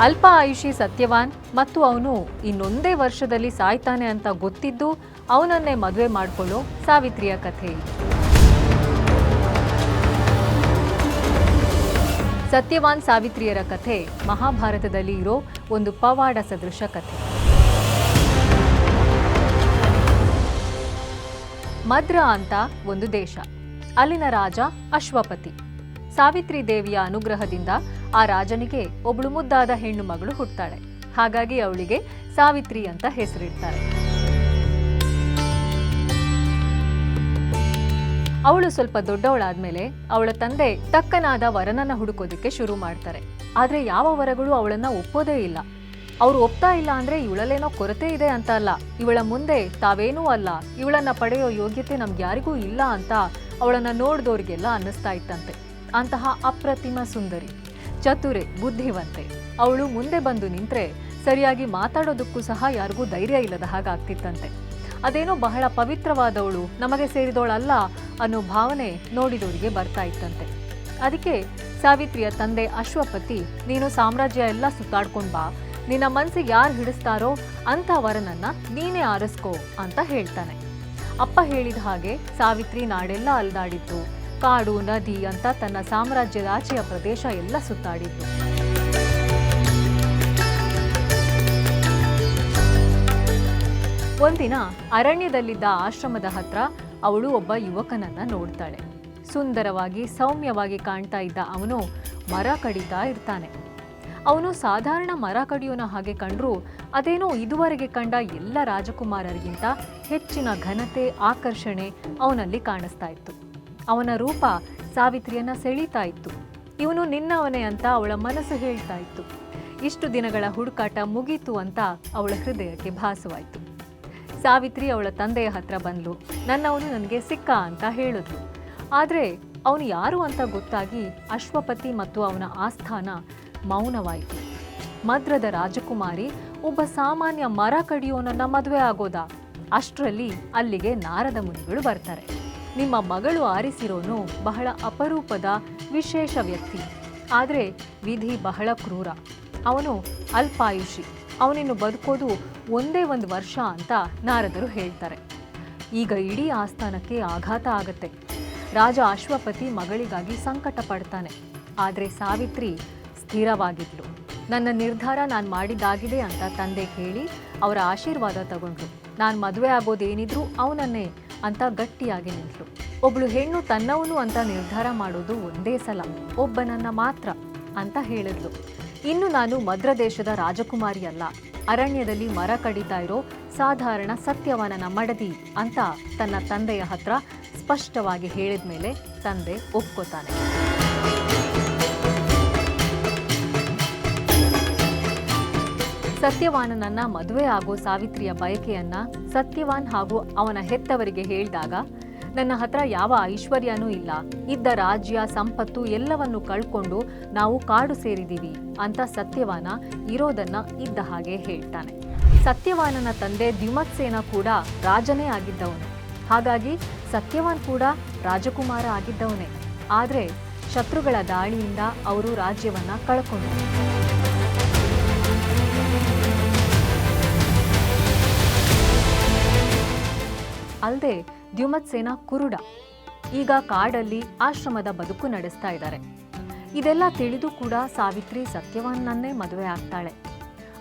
ಅಲ್ಪ ಆಯುಷಿ ಸತ್ಯವಾನ್ ಮತ್ತು ಅವನು ಇನ್ನೊಂದೇ ವರ್ಷದಲ್ಲಿ ಸಾಯ್ತಾನೆ ಅಂತ ಗೊತ್ತಿದ್ದು ಅವನನ್ನೇ ಮದುವೆ ಮಾಡಿಕೊಳ್ಳೋ ಸಾವಿತ್ರಿಯ ಕಥೆ. ಸತ್ಯವಾನ್ ಸಾವಿತ್ರಿಯರ ಕಥೆ ಮಹಾಭಾರತದಲ್ಲಿ ಇರೋ ಒಂದು ಪವಾಡ ಸದೃಶ ಕಥೆ. ಮದ್ರ ಅಂತ ಒಂದು ದೇಶ. ಅಲ್ಲಿನ ರಾಜ ಅಶ್ವಪತಿ. ಸಾವಿತ್ರಿ ದೇವಿಯ ಅನುಗ್ರಹದಿಂದ ಆ ರಾಜನಿಗೆ ಒಬ್ಳು ಮುದ್ದಾದ ಹೆಣ್ಣು ಮಗಳು ಹುಟ್ತಾಳೆ. ಹಾಗಾಗಿ ಅವಳಿಗೆ ಸಾವಿತ್ರಿ ಅಂತ ಹೆಸರಿಡ್ತಾರೆ. ಅವಳು ಸ್ವಲ್ಪ ದೊಡ್ಡವಳಾದ್ಮೇಲೆ ಅವಳ ತಂದೆ ತಕ್ಕನಾದ ವರನನ್ನ ಹುಡುಕೋದಕ್ಕೆ ಶುರು ಮಾಡ್ತಾರೆ. ಆದ್ರೆ ಯಾವ ವರಗಳು ಅವಳನ್ನ ಒಪ್ಪೋದೇ ಇಲ್ಲ. ಅವ್ರು ಒಪ್ತಾ ಇಲ್ಲ ಅಂದ್ರೆ ಇವಳಲ್ಲೇನೋ ಕೊರತೆ ಇದೆ ಅಂತ ಅಲ್ಲ. ಇವಳ ಮುಂದೆ ತಾವೇನೂ ಅಲ್ಲ. ಇವಳನ್ನ ಪಡೆಯೋ ಯೋಗ್ಯತೆ ನಮ್ಗೆ ಯಾರಿಗೂ ಇಲ್ಲ ಅಂತ ಅವಳನ್ನ ನೋಡ್ದೋರಿಗೆಲ್ಲ ಅನ್ನಿಸ್ತಾ ಇತ್ತಂತೆ. ಅಂತಹ ಅಪ್ರತಿಮ ಸುಂದರಿ. ಚತುರೆ, ಬುದ್ಧಿವಂತೆ. ಅವಳು ಮುಂದೆ ಬಂದು ನಿಂತ್ರೆ ಸರಿಯಾಗಿ ಮಾತಾಡೋದಕ್ಕೂ ಸಹ ಯಾರಿಗೂ ಧೈರ್ಯ ಇಲ್ಲದ ಹಾಗಾಗ್ತಿತ್ತಂತೆ. ಅದೇನೋ ಬಹಳ ಪವಿತ್ರವಾದವಳು, ನಮಗೆ ಸೇರಿದವಳಲ್ಲ ಅನ್ನೋ ಭಾವನೆ ನೋಡಿದವರಿಗೆ ಬರ್ತಾ ಇತ್ತಂತೆ. ಅದಕ್ಕೆ ಸಾವಿತ್ರಿಯ ತಂದೆ ಅಶ್ವಪತಿ, ನೀನು ಸಾಮ್ರಾಜ್ಯ ಎಲ್ಲ ಸುತ್ತಾಡ್ಕೊಂಡ್ ಬಾ. ನಿನ್ನ ಮನ್ಸಿಗೆ ಯಾರು ಹಿಡಿಸ್ತಾರೋ ಅಂಥ ವರನನ್ನ ನೀನೇ ಆರಿಸ್ಕೋ ಅಂತ ಹೇಳ್ತಾನೆ. ಅಪ್ಪ ಹೇಳಿದ ಹಾಗೆ ಸಾವಿತ್ರಿ ನಾಡೆಲ್ಲ ಅಲ್ದಾಡಿದ್ದು. ಕಾಡು ನದಿ ಅಂತ ತನ್ನ ಸಾಮ್ರಾಜ್ಯದ ಆಚೆಯ ಪ್ರದೇಶ ಎಲ್ಲ ಸುತ್ತಾಡಿದ್ದು. ಒಂದಿನ ಅರಣ್ಯದಲ್ಲಿದ್ದ ಆಶ್ರಮದ ಹತ್ರ ಅವಳು ಒಬ್ಬ ಯುವಕನನ್ನ ನೋಡ್ತಾಳೆ. ಸುಂದರವಾಗಿ, ಸೌಮ್ಯವಾಗಿ ಕಾಣ್ತಾ ಇದ್ದ ಅವನು ಮರ ಕಡಿತಾ ಇರ್ತಾನೆ. ಅವನು ಸಾಧಾರಣ ಮರ ಕಡಿಯೋನ ಹಾಗೆ ಕಂಡ್ರೂ ಅದೇನೋ ಇದುವರೆಗೆ ಕಂಡ ಎಲ್ಲ ರಾಜಕುಮಾರರಿಗಿಂತ ಹೆಚ್ಚಿನ ಘನತೆ, ಆಕರ್ಷಣೆ ಅವನಲ್ಲಿ ಕಾಣಿಸ್ತಾ ಇತ್ತು. ಅವನ ರೂಪ ಸಾವಿತ್ರಿಯನ್ನ ಸೆಳೀತಾ ಇತ್ತು. ಇವನು ನಿನ್ನವನೇ ಅಂತ ಅವಳ ಮನಸ್ಸು ಹೇಳ್ತಾ ಇತ್ತು. ಇಷ್ಟು ದಿನಗಳ ಹುಡುಕಾಟ ಮುಗೀತು ಅಂತ ಅವಳ ಹೃದಯಕ್ಕೆ ಭಾಸವಾಯಿತು. ಸಾವಿತ್ರಿ ಅವಳ ತಂದೆಯ ಹತ್ರ ಬಂದ್ಲು. ನನ್ನವನು ನನಗೆ ಸಿಕ್ಕ ಅಂತ ಹೇಳಿದ್ಲು. ಆದರೆ ಅವನು ಯಾರು ಅಂತ ಗೊತ್ತಾಗಿ ಅಶ್ವಪತಿ ಮತ್ತು ಅವನ ಆಸ್ಥಾನ ಮೌನವಾಯಿತು. ಮದ್ರದ ರಾಜಕುಮಾರಿ ಒಬ್ಬ ಸಾಮಾನ್ಯ ಮರ ಕಡಿಯೋನನ್ನ ಮದುವೆ ಆಗೋದಾ? ಅಷ್ಟರಲ್ಲಿ ಅಲ್ಲಿಗೆ ನಾರದ ಮುನಿಗಳು ಬರ್ತಾರೆ. ನಿಮ್ಮ ಮಗಳು ಆರಿಸಿರೋನು ಬಹಳ ಅಪರೂಪದ ವಿಶೇಷ ವ್ಯಕ್ತಿ. ಆದರೆ ವಿಧಿ ಬಹಳ ಕ್ರೂರ. ಅವನು ಅಲ್ಪಾಯುಷಿ. ಅವನಿನ್ನು ಬದುಕೋದು ಒಂದೇ ಒಂದು ವರ್ಷ ಅಂತ ನಾರದರು ಹೇಳ್ತಾರೆ. ಈಗ ಇಡೀ ಆಸ್ಥಾನಕ್ಕೆ ಆಘಾತ ಆಗತ್ತೆ. ರಾಜ ಅಶ್ವಪತಿ ಮಗಳಿಗಾಗಿ ಸಂಕಟ ಪಡ್ತಾನೆ. ಆದರೆ ಸಾವಿತ್ರಿ ಸ್ಥಿರವಾಗಿದ್ಲು. ನನ್ನ ನಿರ್ಧಾರ ನಾನು ಮಾಡಿದ್ದಾಗಿದೆ ಅಂತ ತಂದೆ ಕೇಳಿ ಅವರ ಆಶೀರ್ವಾದ ತಗೊಂಡ್ರು. ನಾನು ಮದುವೆ ಆಗೋದೇನಿದ್ರು ಅವನನ್ನೇ ಅಂತ ಗಟ್ಟಿಯಾಗಿ ನಿಂತಳು. ಒಬ್ಳು ಹೆಣ್ಣು ತನ್ನವನು ಅಂತ ನಿರ್ಧಾರ ಮಾಡೋದು ಒಂದೇ ಸಲ, ಒಬ್ಬನನ್ನ ಮಾತ್ರ ಅಂತ ಹೇಳಿದ್ಲು. ಇನ್ನು ನಾನು ಮದ್ರ ದೇಶದ ರಾಜಕುಮಾರಿ ಅಲ್ಲ. ಅರಣ್ಯದಲ್ಲಿ ಮರ ಕಡಿತಾ ಇರೋ ಸಾಧಾರಣ ಸತ್ಯವನನ ಮಡದಿ ಅಂತ ತನ್ನ ತಂದೆಯ ಹತ್ರ ಸ್ಪಷ್ಟವಾಗಿ ಹೇಳಿದ ಮೇಲೆ ತಂದೆ ಒಪ್ಕೋತಾನೆ. ಸತ್ಯವಾನನನ್ನ ಮದುವೆ ಆಗೋ ಸಾವಿತ್ರಿಯ ಬಯಕೆಯನ್ನ ಸತ್ಯವಾನ್ ಹಾಗೂ ಅವನ ಹೆತ್ತವರಿಗೆ ಹೇಳಿದಾಗ, ನನ್ನ ಹತ್ರ ಯಾವ ಐಶ್ವರ್ಯನೂ ಇಲ್ಲ. ಇದ್ದ ರಾಜ್ಯ, ಸಂಪತ್ತು ಎಲ್ಲವನ್ನು ಕಳ್ಕೊಂಡು ನಾವು ಕಾಡು ಸೇರಿದೀವಿ ಅಂತ ಸತ್ಯವಾನ ಇರೋದನ್ನ ಇದ್ದ ಹಾಗೆ ಹೇಳ್ತಾನೆ. ಸತ್ಯವಾನನ ತಂದೆ ದ್ಯುಮತ್ಸೇನ ಕೂಡ ರಾಜನೇ ಆಗಿದ್ದವನು. ಹಾಗಾಗಿ ಸತ್ಯವಾನ್ ಕೂಡ ರಾಜಕುಮಾರ ಆಗಿದ್ದವನೇ. ಆದರೆ ಶತ್ರುಗಳ ದಾಳಿಯಿಂದ ಅವರು ರಾಜ್ಯವನ್ನ ಕಳ್ಕೊಂಡ್ರು. ಅಲ್ಲದೆ ದ್ಯುಮತ್ಸೇನ ಕುರುಡ ಈಗ ಕಾಡಲ್ಲಿ ಆಶ್ರಮದ ಬದುಕು ನಡೆಸ್ತಾ ಇದ್ದಾರೆ. ಇದೆಲ್ಲ ತಿಳಿದು ಕೂಡ ಸಾವಿತ್ರಿ ಸತ್ಯವನ್ನನ್ನೇ ಮದುವೆ ಆಗ್ತಾಳೆ.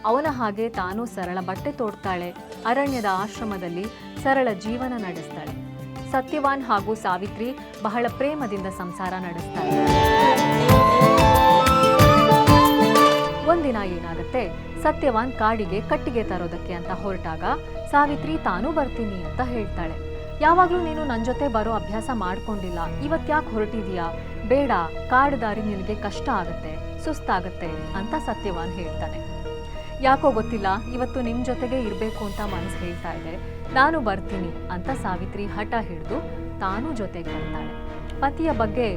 ಅವನ ಹಾಗೆ ತಾನು ಸರಳ ಬಟ್ಟೆ ತೋಡ್ತಾಳೆ, ಅರಣ್ಯದ ಆಶ್ರಮದಲ್ಲಿ ಸರಳ ಜೀವನ ನಡೆಸ್ತಾಳೆ. ಸತ್ಯವಾನ್ ಹಾಗೂ ಸಾವಿತ್ರಿ ಬಹಳ ಪ್ರೇಮದಿಂದ ಸಂಸಾರ ನಡೆಸ್ತಾಳೆ ಒಂದಿನ ಏನಾಗುತ್ತೆ? ಸತ್ಯವಾನ್ ಕಾಡಿಗೆ ಕಟ್ಟಿಗೆ ತರೋದಕ್ಕೆ ಅಂತ ಹೊರಟಾಗ, ಸಾವಿತ್ರಿ, ತಾನೂ ಬರ್ತೀನಿ ಅಂತ ಹೇಳ್ತಾಳೆ. ಯಾವಾಗ್ಲೂ ನೀನು ನನ್ನ ಜೊತೆ ಬರೋ ಅಭ್ಯಾಸ ಮಾಡ್ಕೊಂಡಿಲ್ಲ. ಇವತ್ತ್ಯಾಕೆ ಹೊರಟಿದೀಯಾ? ಬೇಡ, ಕಾಡು ದಾರಿ ನಿನಗೆ ಕಷ್ಟ ಆಗತ್ತೆ, ಸುಸ್ತಾಗತ್ತೆ, ಅಂತ ಸತ್ಯವಾನ್ ಹೇಳ್ತಾನೆ. ಯಾಕೋ ಗೊತ್ತಿಲ್ಲ, ಇವತ್ತು ನಿಮ್ ಜೊತೆಗೆ ಇರಬೇಕು ಅಂತ ಮನಸ್ಸು ಹೇಳ್ತಾ ಇದೆ. ನಾನು ಬರ್ತೀನಿ, ಅಂತ ಸಾವಿತ್ರಿ ಹಠ ಹಿಡಿದು ತಾನೂ ಜೊತೆಗೆ ಬರ್ತಾಳೆ. ಪತಿಯ ಬಗ್ಗೆ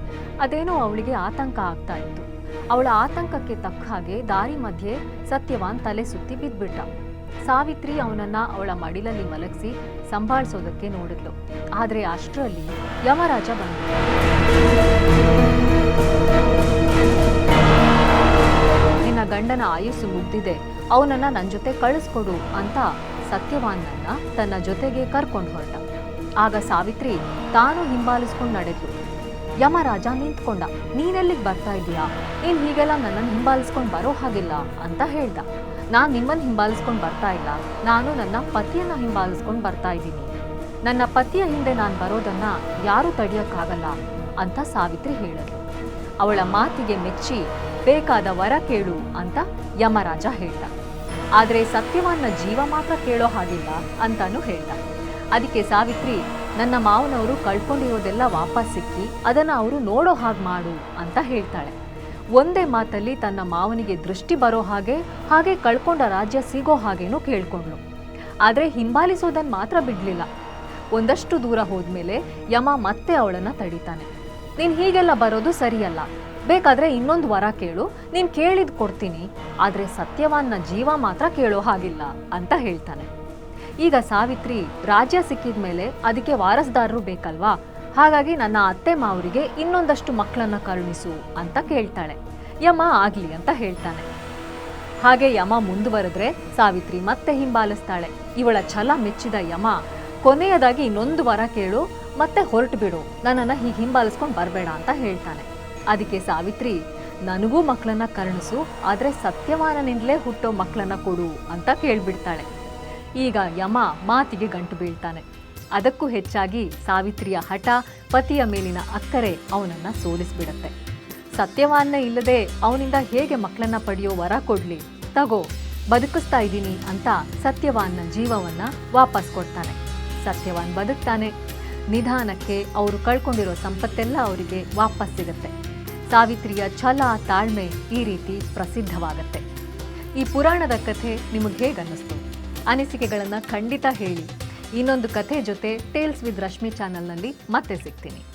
ಅದೇನೋ ಅವಳಿಗೆ ಆತಂಕ ಆಗ್ತಾ ಇತ್ತು. ಅವಳ ಆತಂಕಕ್ಕೆ ತಕ್ಕ ಹಾಗೆ ದಾರಿ ಮಧ್ಯೆ ಸತ್ಯವಾನ್ ತಲೆ ಸುತ್ತಿ ಬಿದ್ದ್ಬಿಟ್ಟ ಸಾವಿತ್ರಿ ಅವನನ್ನ ಅವಳ ಮಡಿಲಲ್ಲಿ ಮಲಗಿಸಿ ಸಂಭಾಳಿಸೋದಕ್ಕೆ ನೋಡಿದ್ಲು. ಆದ್ರೆ ಅಷ್ಟರಲ್ಲಿ ಯಮರಾಜ ಬಂದ ನಿನ್ನ ಗಂಡನ ಆಯುಸ್ಸು ಮುಗ್ದಿದೆ. ಅವನನ್ನ ನನ್ನ ಜೊತೆ ಕಳಿಸ್ಕೊಡು ಅಂತ ಸತ್ಯವಾನ್ನನ್ನ ತನ್ನ ಜೊತೆಗೆ ಕರ್ಕೊಂಡು ಹೊರಟ. ಆಗ ಸಾವಿತ್ರಿ ತಾನು ಹಿಂಬಾಲಿಸ್ಕೊಂಡು ನಡೆದ್ಲು. ಯಮರಾಜ ನಿಂತ್ಕೊಂಡ. ನೀನೆಲ್ಲಿಗೆ ಬರ್ತಾ ಇದೀಯಾ ನೀನ್ ಹೀಗೆಲ್ಲ ನನ್ನನ್ನು ಹಿಂಬಾಲಿಸ್ಕೊಂಡು ಬರೋ ಹಾಗಿಲ್ಲ ಅಂತ ಹೇಳ್ದ. ನಾನು ನಿಮ್ಮನ್ನು ಹಿಂಬಾಲಿಸ್ಕೊಂಡು ಬರ್ತಾ ಇಲ್ಲ. ನಾನು ನನ್ನ ಪತಿಯನ್ನ ಹಿಂಬಾಲಿಸ್ಕೊಂಡು ಬರ್ತಾ ಇದ್ದೀನಿ. ನನ್ನ ಪತಿಯ ಹಿಂದೆ ನಾನು ಬರೋದನ್ನ ಯಾರೂ ತಡೆಯೋಕ್ಕಾಗಲ್ಲ ಅಂತ ಸಾವಿತ್ರಿ ಹೇಳಿದ್ರು ಅವಳ ಮಾತಿಗೆ ಮೆಚ್ಚಿ, ಬೇಕಾದ ವರ ಕೇಳು ಅಂತ ಯಮರಾಜ ಹೇಳ್ದ. ಆದ್ರೆ ಸತ್ಯವನ್ನ ಜೀವ ಮಾತ್ರ ಕೇಳೋ ಹಾಗಿಲ್ಲ ಅಂತಾನು ಹೇಳ್ದ. ಅದಕ್ಕೆ ಸಾವಿತ್ರಿ ನನ್ನ ಮಾವನವರು ಕಳ್ಕೊಂಡಿರೋದೆಲ್ಲ ವಾಪಸ್ ಸಿಕ್ಕಿ ಅದನ್ನು ಅವರು ನೋಡೋ ಹಾಗೆ ಮಾಡು ಅಂತ ಹೇಳ್ತಾಳೆ. ಒಂದೇ ಮಾತಲ್ಲಿ ತನ್ನ ಮಾವನಿಗೆ ದೃಷ್ಟಿ ಬರೋ ಹಾಗೆ ಹಾಗೆ ಕಳ್ಕೊಂಡ ರಾಜ್ಯ ಸಿಗೋ ಹಾಗೇನೂ ಕೇಳ್ಕೊಂಡ್ಳು. ಆದರೆ ಹಿಂಬಾಲಿಸೋದನ್ನ ಮಾತ್ರ ಬಿಡಲಿಲ್ಲ. ಒಂದಷ್ಟು ದೂರ ಹೋದ್ಮೇಲೆ ಯಮ ಮತ್ತೆ ಅವಳನ್ನು ತಡಿತಾನೆ. ನೀನು ಹೀಗೆಲ್ಲ ಬರೋದು ಸರಿಯಲ್ಲ. ಬೇಕಾದರೆ ಇನ್ನೊಂದು ವರ ಕೇಳು. ನೀನು ಕೇಳಿದ್ ಕೊಡ್ತೀನಿ. ಆದರೆ ಸತ್ಯವಾನ್ನ ಜೀವ ಮಾತ್ರ ಕೇಳೋ ಹಾಗಿಲ್ಲ ಅಂತ ಹೇಳ್ತಾನೆ. ಈಗ ಸಾವಿತ್ರಿ ರಾಜ್ಯ ಸಿಕ್ಕಿದ ಮೇಲೆ ಅದಕ್ಕೆ ವಾರಸ್ದಾರರು ಬೇಕಲ್ವಾ? ಹಾಗಾಗಿ ನನ್ನ ಅತ್ತೆ ಮಾವರಿಗೆ ಇನ್ನೊಂದಷ್ಟು ಮಕ್ಕಳನ್ನ ಕರುಣಿಸು ಅಂತ ಕೇಳ್ತಾಳೆ. ಯಮ ಆಗ್ಲಿ ಅಂತ ಹೇಳ್ತಾನೆ. ಹಾಗೆ ಯಮ ಮುಂದುವರೆದ್ರೆ ಸಾವಿತ್ರಿ ಮತ್ತೆ ಹಿಂಬಾಲಿಸ್ತಾಳೆ. ಇವಳ ಛಲ ಮೆಚ್ಚಿದ ಯಮ, ಕೊನೆಯದಾಗಿ ಇನ್ನೊಂದು ವರ ಕೇಳು, ಮತ್ತೆ ಹೊರಟು ಬಿಡು, ನನ್ನನ್ನು ಹೀಗೆ ಹಿಂಬಾಲಿಸ್ಕೊಂಡು ಬರಬೇಡ ಅಂತ ಹೇಳ್ತಾನೆ. ಅದಕ್ಕೆ ಸಾವಿತ್ರಿ, ನನಗೂ ಮಕ್ಕಳನ್ನ ಕರುಣಿಸು, ಆದರೆ ಸತ್ಯವಾನನಿಂದಲೇ ಹುಟ್ಟೋ ಮಕ್ಕಳನ್ನ ಕೊಡು ಅಂತ ಕೇಳ್ಬಿಡ್ತಾಳೆ. ಈಗ ಯಮ ಮಾತಿಗೆ ಗಂಟು ಬೀಳ್ತಾನೆ. ಅದಕ್ಕೂ ಹೆಚ್ಚಾಗಿ ಸಾವಿತ್ರಿಯ ಹಠ ಪತಿಯ ಮೇಲಿನ ಅಕ್ಕರೆ ಅವನನ್ನ ಸೋಲಿಸ್ಬಿಡತ್ತೆ. ಸತ್ಯವಾನ್ನ ಇಲ್ಲದೆ ಅವನಿಂದ ಹೇಗೆ ಮಕ್ಕಳನ್ನ ಪಡೆಯೋ ವರ ಕೊಡ್ಲಿ? ತಗೋ, ಬದುಕಿಸ್ತಾ ಇದ್ದೀನಿ ಅಂತ ಸತ್ಯವಾನ್ನ ಜೀವವನ್ನ ವಾಪಸ್ ಕೊಡ್ತಾನೆ. ಸತ್ಯವಾನ್ ಬದುಕ್ತಾನೆ. ನಿಧಾನಕ್ಕೆ ಅವರು ಕಳ್ಕೊಂಡಿರೋ ಸಂಪತ್ತೆಲ್ಲ ಅವರಿಗೆ ವಾಪಸ್ ಸಿಗುತ್ತೆ. ಸಾವಿತ್ರಿಯ ಛಲ, ತಾಳ್ಮೆ ಈ ರೀತಿ ಪ್ರಸಿದ್ಧವಾಗತ್ತೆ. ಈ ಪುರಾಣದ ಕಥೆ ನಿಮಗೆ ಹೇಗೆ ಅನ್ನಿಸ್ತು ಅನಿಸಿಕೆಗಳನ್ನು ಖಂಡಿತ ಹೇಳಿ. ಇನ್ನೊಂದು ಕಥೆ ಜೊತೆ ಟೇಲ್ಸ್ ವಿತ್ ರಶ್ಮಿ ಚಾನಲ್ನಲ್ಲಿ ಮತ್ತೆ ಸಿಗ್ತೀನಿ.